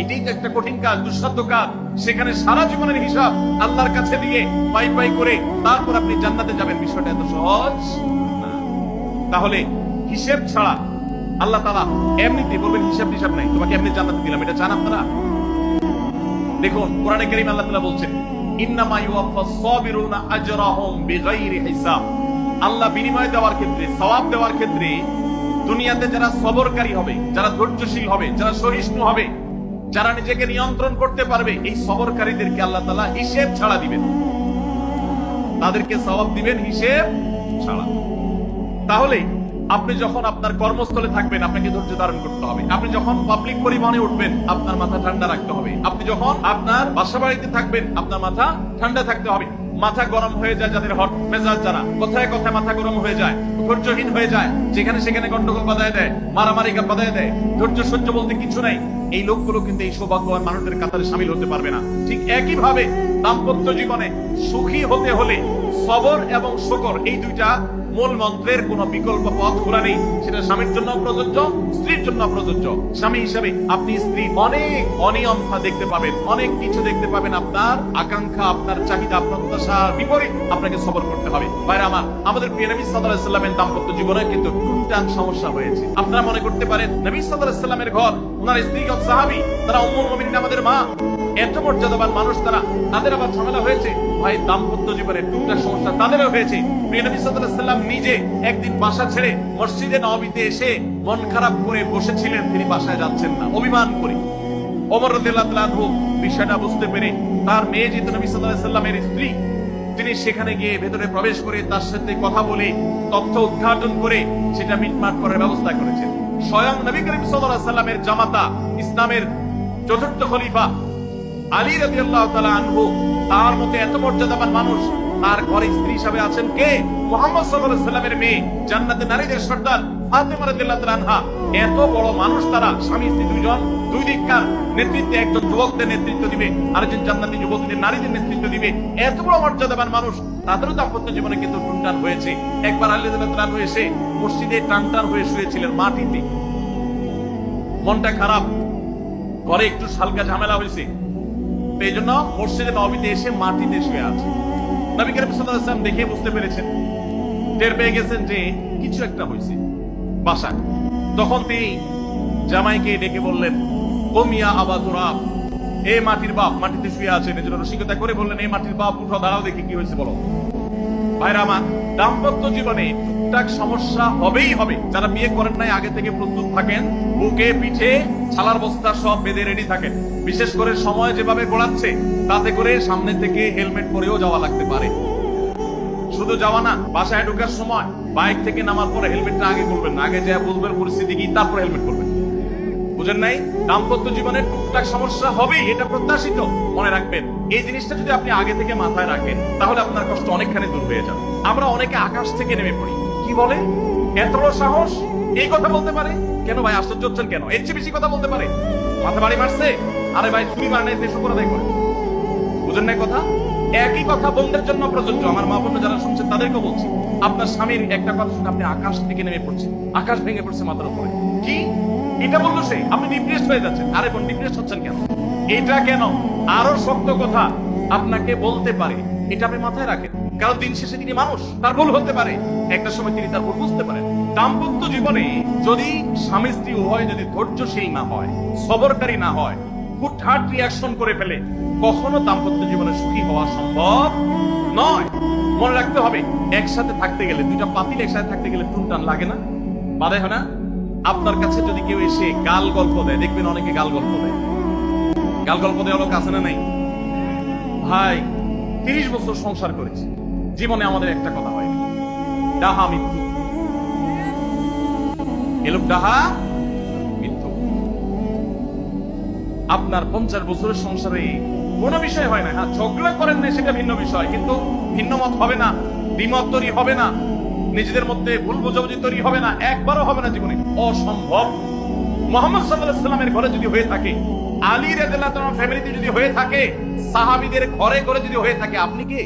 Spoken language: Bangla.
এটাই তো একটা কঠিন কাজ, দুঃসাধ্য কাজ। সেখানে সারা জীবনের হিসাব আল্লাহর কাছে দিয়ে পাই পাই করে তারপর আপনি জান্নাতে যাবেন। বিষয়টা এত সহজ তাহলে হিসেব ছাড়া আল্লাহ তালা এমনিতে বলবেন, হিসাব নাই। তোমাকে এমনি দিলাম। এটা আপনারা? দেখুন, কোরআনে আল্লাহ তাআলা বলছেন, ইন্নামা সাবিরুনা আজরাহুম বিগাইরি হিসাব। আল্লাহ বিনিময় দেওয়ার ক্ষেত্রে, সওয়াব দেওয়ার ক্ষেত্রে দুনিয়াতে যারা সবরকারী হবে, যারা ধৈর্যশীল হবে, যারা সহিষ্ণু হবে যারা নিজেকে নিয়ন্ত্রণ করতে পারবে, এই সবরকারীদেরকে আল্লাহ তাআলা হিসেব ছাড়া দিবেন। তাদেরকে সওয়াব দিবেন হিসেব ছাড়া। তাহলে আপনি যখন আপনার কর্মস্থলে থাকবেন, আপনাকে ধৈর্য ধারণ করতে হবে। আপনি যখন পাবলিক পরিবহনে উঠবেন, আপনার মাথা ঠান্ডা রাখতে হবে। আপনি যখন আপনার বাসা বাড়িতে থাকবেন, আপনার মাথা ঠান্ডা থাকতে হবে। মাথা গরম হয়ে যায় যাদের হট মেজাজ যারা। কোথায় কোথায় মাথা গরম হয়ে যায়, ধৈর্যহীন হয়ে যায়। যেখানে সেখানে গন্ডগোল বাধায় দেয়, মারামারি বাধায় দেয়। ধৈর্য সহ্য বলতে কিছু নাই। এই লোকগুলো কিন্তু এই সৌভাগ্যবান মানুষদের কাতারে সামিল হতে পারবে না। ঠিক একই ভাবে দাম্পত্য জীবনে সুখী হতে হলে সবর এবং শকর এই দুইটা মূল মন্ত্রের কোন বিকল্প পথ খোলা নেই। সেটা স্বামীর জন্য প্রযোজ্য স্ত্রীর জন্য প্রযোজ্য স্বামী হিসাবে আপনি স্ত্রী, অনেক অনিয়মতা দেখতে পাবেন, অনেক কিছু দেখতে পাবেন। আপনার আকাঙ্ক্ষা, আপনার চাহিদা, প্রত্যাশার বিপরীত আপনাকে সবর করতে হবে। বাইরে আমার, আমাদের প্রিয় নবী আলাইহি সাল্লামের দাম্পত্য জীবনে কিন্তু টুনটান সমস্যা হয়েছে। আপনারা মনে করতে পারেন, নবী আলাইহি সাল্লামের ঘর, ওনার স্ত্রী সাহাবী, তারা উম্মুল মুমিনিন আমাদের মা। এত মর্যাদাবান মানুষ তারা, তাদের আবার ঝামেলা হয়েছে। ভাই, দাম্পত্য জীবনে টুকটাক সমস্যা তাদেরও হয়েছে। সাল্লাম নিজে একদিন বাসা ছেড়ে মসজিদে নববীতে এসে মন খারাপ করে বসেছিলেন। তিনি বাসায় যাচ্ছেন না। অভিমান করে। ওমর রাদিয়াল্লাহু বিষয়টা বুঝতে পেরে তার মেয়ে যেহেতু নবী সাল্লামের স্ত্রী, তিনি সেখানে গিয়ে ভেতরে প্রবেশ করে তার সাথে কথা বলে তথ্য উদ্ঘাটন করে সেটা মিটমাট করার ব্যবস্থা করেছেন। স্বয়ং নবী করিম সাল্লামের জামাতা, ইসলামের চতুর্থ খলিফা আলী তাআলা আনহু, তার মতে এত মর্যাদাবান মানুষ, তার ঘরে স্ত্রী হিসাবে আছেন কে? মুহাম্মদ সাল্লামের মেয়ে জান্নাতে নারীদের সর্দার নেতৃত্বে দিবে এত বড় মর্যাদাবান মানুষ, তাদেরও জীবনে কিন্তু একবার মাটিতে মনটা খারাপ, ঘরে একটু হালকা ঝামেলা হয়েছে। জন্য মসজিদে নবীতে এসে মাটিতে শুয়ে আছে। নবী দেখে বুঝতে পেরেছেন। টের পেয়ে গেছেন যে কিছু একটা হয়েছে বাসায়। তখন তিনি জামাইকে ডেকে বললেন কমিয়া আবা এ মাটির বাপ মাটিতে শুয়ে এজন্য রসিকতা করে বললেন এই মাটির বাপ, উঠো, দাঁড়াও, দেখি কি হয়েছে, বলো। ভাইরা আমার, দাম্পত্য জীবনে টুকটাক সমস্যা হবেই হবে। যারা বিয়ে করেন নাই, আগে থেকে প্রস্তুত থাকেন, বুকে পিঠে, ছালার বস্তা সব বেঁধে রেডি থাকেন। বিশেষ করে সময় যেভাবে গড়াচ্ছে, তাতে করে সামনে থেকে হেলমেট পরেও যাওয়া লাগতে পারে। শুধু যাওয়া না, বাসায় ঢোকার সময় বাইক থেকে নামার পরে হেলমেটটা আগে করবেন আগে যা বুঝবেন পরিস্থিতি কি, তারপর হেলমেট করবেন বুঝেন নাই? দাম্পত্য জীবনে টুকটাক সমস্যা এটা প্রত্যাশিত। মনে রাখবেন, এই জিনিসটা যদি আপনি আগে থেকে মাথায় রাখেন, তাহলে আপনার কষ্ট অনেকখানি দূর হয়ে যাবে। আমরা অনেকে আকাশ থেকে নেমে পড়ি। কি বলে? এত সাহস? এই কথা বলতে পারে? কেন ভাই, আশ্চর্য হচ্ছেন কেন? এর চেয়ে বেশি কথা বলতে পারে? মাথা বাড়ি মারছে আরে ভাই চুরি মার নাই শুক্র আদায় করে বুঝেন নাই কথা? একই কথা বোনদের জন্য প্রযোজ্য। আমার মা বোন যারা শুনছেন তাদেরকে বলছি। আপনার স্বামীর একটা কথা শুনে আপনি আকাশ থেকে নেমে পড়ছেন। আকাশ ভেঙে পড়ছে মাথার উপরে। কি? এটা বলল সে? আপনি ডিপ্রেসড হয়ে যাচ্ছেন। আরে বোন ডিপ্রেসড হচ্ছেন কেন? এটা কেন? আরও শক্ত কথা আপনাকে বলতে পারে। এটা আপনি মাথায় রাখেন। কারণ দিন শেষে তিনি মানুষ। তার ভুল হতে পারে। একটা সময় তিনি তার ভুল বুঝতে পারেন। দাম্পত্য জীবনে যদি স্বামী স্ত্রী উভয় যদি ধৈর্যশীল না হয়, সবরকারী না হয় হুটহাট রিয়াকশন করে ফেলে। কখনো দাম্পত্য জীবনে সুখী হওয়া সম্ভব নয়। মনে রাখতে হবে, একসাথে থাকতে গেলে, দুইটা পাতিল একসাথে থাকতে গেলে টুনটান লাগে না। বাধে হয় না। আপনার কাছে যদি কেউ এসে গাল গল্প দেয়, দেখবেন অনেকে গাল গল্প দেয়। গাল গল্প দেওয়া লোক আছে না নাই? ভাই, তিরিশ বছর সংসার করেছি। জীবনে আমাদের একটা কথা হয়নি। ডাহা মৃত্যু এলোক ডাহা আপনার পঞ্চাশ বছরের সংসারে কোনো বিষয় হয় না। হ্যাঁ ঝগড়া করেন না, সেটা ভিন্ন বিষয়, কিন্তু ভিন্ন মত হবে না, দ্বিমত তৈরি হবে না, নিজেদের মধ্যে ভুল বোঝাবুঝি তৈরি হবে না, একবারও হবে না জীবনে। অসম্ভব। মোহাম্মদ সাল্লাহ সাল্লামের ঘরে যদি হয়ে থাকে, আলী রেজাল্লাহ ফ্যামিলিতে যদি হয়ে থাকে, সাহাবিদের ঘরে ঘরে যদি হয়ে থাকে, আপনি কি?